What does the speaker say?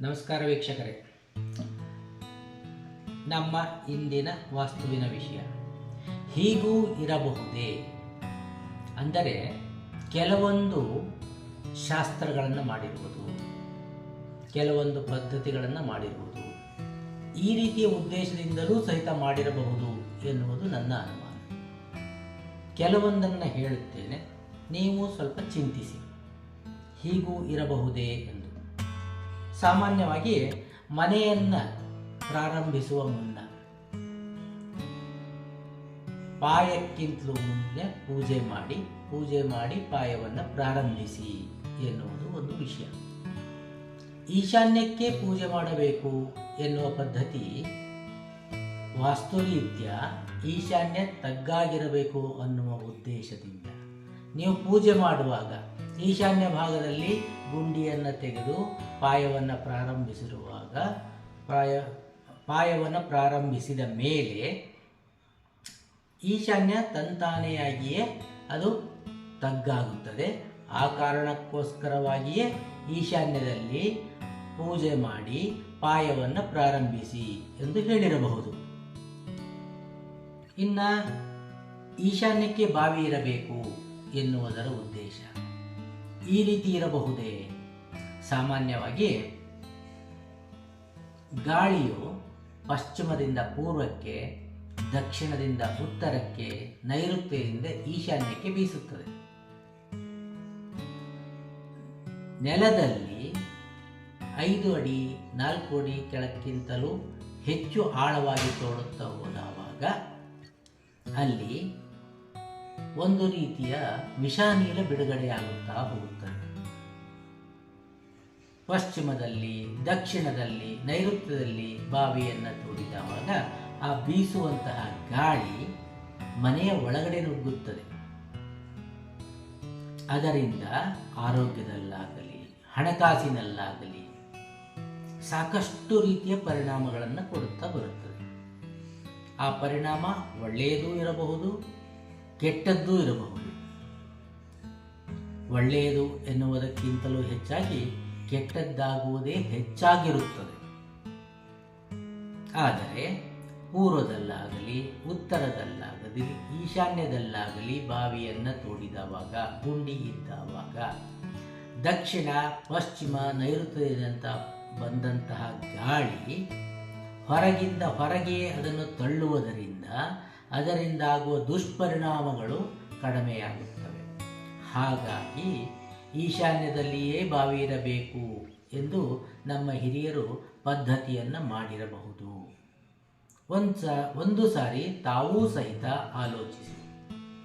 ನಮಸ್ಕಾರ ವೀಕ್ಷಕರೇ. ನಮ್ಮ ಇಂದಿನ ವಾಸ್ತುವಿನ ವಿಷಯ. ಹೀಗೂ ಇರಬಹುದೇ? ಅಂದರೆ ಕೆಲವೊಂದು ಶಾಸ್ತ್ರಗಳನ್ನು ಮಾಡಿರುವುದು, ಕೆಲವೊಂದು ಪದ್ಧತಿಗಳನ್ನು ಮಾಡಿರುವುದು, ಈ ರೀತಿಯ ಉದ್ದೇಶದಿಂದಲೂ ಸಹಿತ ಮಾಡಿರಬಹುದು ಎನ್ನುವುದು ನನ್ನ ಅನುಮಾನ. ಕೆಲವೊಂದನ್ನು ಹೇಳುತ್ತೇನೆ, ನೀವು ಸ್ವಲ್ಪ ಚಿಂತಿಸಿ. ಹೀಗೂ ಇರಬಹುದೇ? ಸಾಮಾನ್ಯವಾಗಿ ಮನೆಯನ್ನು ಪ್ರಾರಂಭಿಸುವ ಮುನ್ನ, ಪಾಯಕ್ಕಿಂತಲೂ ಮುಂದೆ ಪೂಜೆ ಮಾಡಿ ಪೂಜೆ ಮಾಡಿ ಪಾಯವನ್ನು ಪ್ರಾರಂಭಿಸಿ ಎನ್ನುವುದು ಒಂದು ವಿಷಯ. ಈಶಾನ್ಯಕ್ಕೆ ಪೂಜೆ ಮಾಡಬೇಕು ಎನ್ನುವ ಪದ್ಧತಿ ವಾಸ್ತುರೀತ್ಯ ಈಶಾನ್ಯ ತಗ್ಗಾಗಿರಬೇಕು ಅನ್ನುವ ಉದ್ದೇಶದಿಂದ. ನೀವು ಪೂಜೆ ಮಾಡುವಾಗ ಈಶಾನ್ಯ ಭಾಗದಲ್ಲಿ ಗುಂಡಿಯನ್ನು ತೆಗೆದು ಪಾಯವನ್ನು ಪ್ರಾರಂಭಿಸಿರುವಾಗ ಪಾಯ ಪಾಯವನ್ನು ಪ್ರಾರಂಭಿಸಿದ ಮೇಲೆ ಈಶಾನ್ಯ ತಂತಾನೆಯಾಗಿಯೇ ಅದು ತಗ್ಗಾಗುತ್ತದೆ. ಆ ಕಾರಣಕ್ಕೋಸ್ಕರವಾಗಿಯೇ ಈಶಾನ್ಯದಲ್ಲಿ ಪೂಜೆ ಮಾಡಿ ಪಾಯವನ್ನು ಪ್ರಾರಂಭಿಸಿ ಎಂದು ಹೇಳಿರಬಹುದು. ಇನ್ನು ಈಶಾನ್ಯಕ್ಕೆ ಬಾವಿ ಇರಬೇಕು ಎನ್ನುವುದರ ಉದ್ದೇಶ. ಈ ರೀತಿ ಇರಬಹುದೇ? ಸಾಮಾನ್ಯವಾಗಿ ಗಾಳಿಯು ಪಶ್ಚಿಮದಿಂದ ಪೂರ್ವಕ್ಕೆ, ದಕ್ಷಿಣದಿಂದ ಉತ್ತರಕ್ಕೆ, ನೈಋತ್ಯದಿಂದ ಈಶಾನ್ಯಕ್ಕೆ ಬೀಸುತ್ತದೆ. ನೆಲದಲ್ಲಿ ಐದು ಅಡಿ, ನಾಲ್ಕು ಅಡಿ ಕೆಳಕ್ಕಿಂತಲೂ ಹೆಚ್ಚು ಆಳವಾಗಿ ತೋಡುತ್ತಾ ಹೋದವಾಗ ಅಲ್ಲಿ ಒಂದು ರೀತಿಯ ವಿಷಾನೀಲ ಬಿಡುಗಡೆಯಾಗುತ್ತಾ ಹೋಗುತ್ತದೆ. ಪಶ್ಚಿಮದಲ್ಲಿ, ದಕ್ಷಿಣದಲ್ಲಿ, ನೈಋತ್ಯದಲ್ಲಿ ಬಾವಿಯನ್ನು ತೋಡಿದವಾಗ ಆ ಬೀಸುವಂತಹ ಗಾಳಿ ಮನೆಯ ಒಳಗಡೆ ನುಗ್ಗುತ್ತದೆ. ಅದರಿಂದ ಆರೋಗ್ಯದಲ್ಲಾಗಲಿ, ಹಣಕಾಸಿನಲ್ಲಾಗಲಿ ಸಾಕಷ್ಟು ರೀತಿಯ ಪರಿಣಾಮಗಳನ್ನು ಕೊಡುತ್ತಾ ಬರುತ್ತದೆ. ಆ ಪರಿಣಾಮ ಒಳ್ಳೆಯದೂ ಇರಬಹುದು ಕೆಟ್ಟದ್ದೂ ಇರಬಹುದು. ಒಳ್ಳೆಯದು ಎನ್ನುವುದಕ್ಕಿಂತಲೂ ಹೆಚ್ಚಾಗಿ ಕೆಟ್ಟದ್ದಾಗುವುದೇ ಹೆಚ್ಚಾಗಿರುತ್ತದೆ. ಆದರೆ ಪೂರ್ವದಲ್ಲಾಗಲಿ, ಉತ್ತರದಲ್ಲಾಗಲಿ, ಈಶಾನ್ಯದಲ್ಲಾಗಲಿ ಬಾವಿಯನ್ನು ತೋಡಿದವಾಗ, ಗುಂಡಿ ಇದ್ದವಾಗ, ದಕ್ಷಿಣ, ಪಶ್ಚಿಮ, ನೈಋತ್ಯದಿಂದ ಬಂದಂತಹ ಗಾಳಿ ಹೊರಗಿಂದ ಹೊರಗೆ ಅದನ್ನು ತಳ್ಳುವುದರಿಂದ ಅದರಿಂದಾಗುವ ದುಷ್ಪರಿಣಾಮಗಳು ಕಡಿಮೆಯಾಗುತ್ತವೆ. ಹಾಗಾಗಿ ಈಶಾನ್ಯದಲ್ಲಿಯೇ ಬಾವಿ ಇರಬೇಕು ಎಂದು ನಮ್ಮ ಹಿರಿಯರು ಪದ್ಧತಿಯನ್ನು ಮಾಡಿರಬಹುದು. ಒಂದು ಒಂದು ಸಾರಿ ತಾವೂ ಸಹಿತ ಆಲೋಚಿಸಿ.